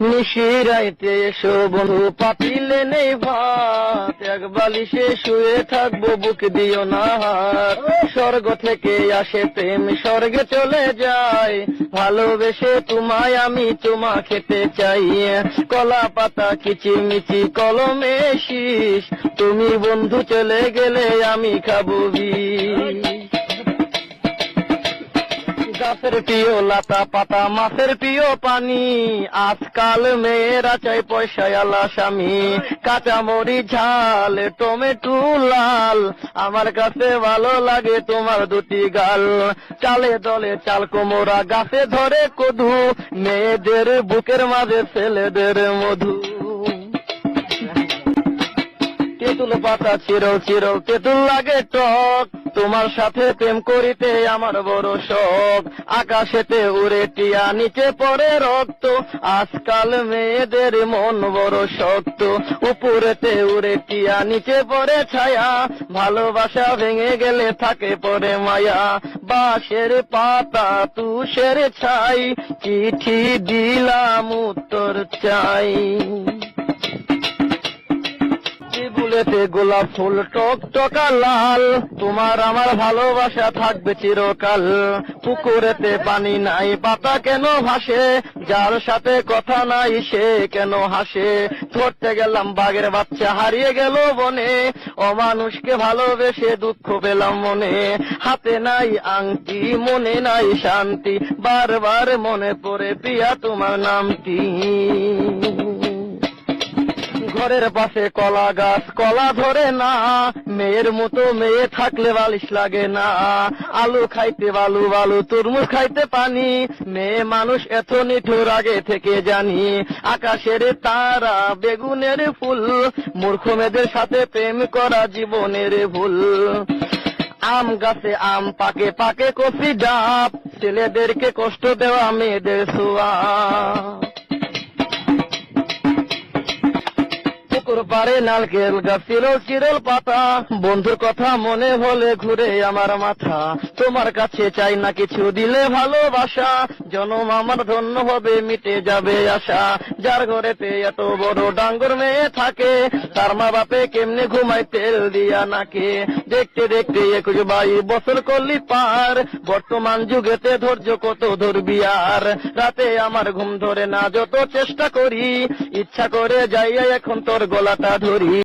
নিশিরাইতে এসো বন্ধু, পাতিলে নেই ভাত। এক বালিশে শুয়ে থাকব, বুক দিও না হাত। স্বর্গ থেকে আসে প্রেম, স্বর্গে চলে যায় ভালোবেসে তোমায় আমি তোমা খেতে চাই। কলা পাতা কিচিমিচি কলমে শীষ। তুমি বন্ধু, চলে গেলে আমি খাব বিষ। গাছের প্রিয় লাতা পাতা, মাছের প্রিয় পানি। আজকাল মেয়েরা চাই পয়সায় আলা স্বামী। কাঁচামরি ঝাল, টমেটো, লাল। আমার কাছে ভালো লাগে তোমার দুটি গাল। চালে দলে চাল কোমরা, গাছে ধরে কদু। মেয়েদের বুকের মাঝে ছেলেদের মধু। তেঁতুল পাতা চিরল চিরল তেঁতুল লাগে টক। তোমার সাথে প্রেম করিতে আমার বড় শখ আকাশেতে উড়ে টিয়া, নিচে পড়ে রক্ত। আজকাল মেয়েদের মন বড় শক্ত। উপরেতে উড়ে টিয়া, নিচে পড়ে ছায়া। ভালোবাসা ভেঙে গেলে থাকে পরে মায়া। বাঁশের পাতা, তুষের ছাই। চিঠি দিলাম, উত্তর চাই। বুলেতে গোলাপ ফুল, টক টকা লাল। তোমার আমার ভালোবাসা থাকবে চিরকাল। পুকুরেতে পানি নাই, পাতা কেন ভাসে? যার সাথে কথা নাই, সে কেন হাসে? ধরতে গেলাম বাঘের বাচ্চা, হারিয়ে গেল বনে। অমানুষকে ভালোবেসে দুঃখ পেলাম মনে। হাতে নাই আংটি, মনে নাই শান্তি। বারবার মনে পড়ে, প্রিয়া, তোমার নামটি। ঘরের পাশে কলা গাছ, কলা ধরে না। মেয়ের মতো মেয়ে থাকলে বালিশ লাগে না। আলু খাইতে বালু বালু তরমুজ খাইতে পানি। মেয়ে মানুষ এত নিঠুর আগে থেকে জানি। আকাশের তারা, বেগুনের ফুল, মূর্খ মেয়েদের সাথে প্রেম করা জীবনের ভুল। আম গাছে আম, পাকে পাকে কফি ডাব, ছেলেদেরকে কষ্ট দেওয়া মেয়েদের সোয়া পুকুর পারে নারকেল গাছ চিরল পাতা। বন্ধুর কথা মনে হলে ঘুরে আমার মাথা। তোমার কাছে চাই না কিছু, দিলে ভালোবাসা। জনম আমার ধন্য হবে, মিটে যাবে আশা। যার ঘরেতে এত বড় ডাঙ্গর মেয়ে থাকে, তার মা বাপে কেমনে ঘুমায় তেল দিয়া নাকে? দেখতে দেখতে একুশ বাইশ বছর করলি পার। বর্তমান যুগেতে ধৈর্য কত ধরবি আর রাতে আমার ঘুম ধরে না, যত চেষ্টা করি, ইচ্ছা করে যাইয়া এখন তোর গলাটা ধরি।